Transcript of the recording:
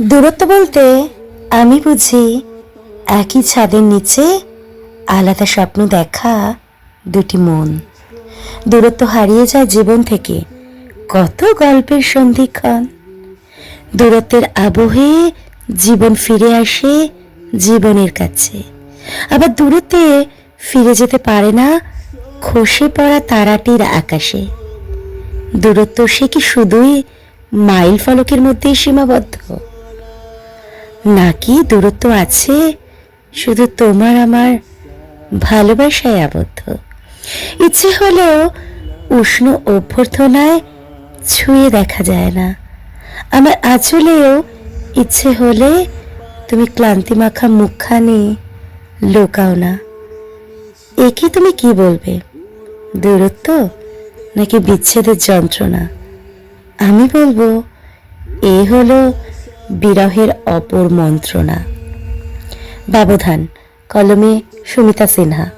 দূরত্ব বলতে আমি বুঝি একই ছাদের নিচে আলাদা স্বপ্ন দেখা দুটি মন। দূরত্ব হারিয়ে যায় জীবন থেকে। কত গল্পের সন্ধিক্ষণ। দূরত্বের আবহে জীবন ফিরে আসে জীবনের কাছে। আবার দূরত্বে ফিরে যেতে পারে না খসে পড়া তারাটির আকাশে। দূরত্ব সে কি শুধুই মাইল ফলকের মধ্যেই সীমাবদ্ধ? নাকি দূরত্ব আছে? শুধু তোমার আমার ভালোবাসায় আবদ্ধ। ইচ্ছে হলেও উষ্ণ অভ্যর্থনায় ছুঁয়ে দেখা যায় না। আমার আঁচলেও ইচ্ছে হলে তুমি ক্লান্তি মাখা মুখখানি লোকাও না। একে তুমি কি বলবে? দূরত্ব নাকি বিচ্ছেদের যন্ত্রণা? আমি বলব, এ হলো বিরহের অপর মন্ত্রণা। ব্যবধান কলমে সুমিতা সিনহা।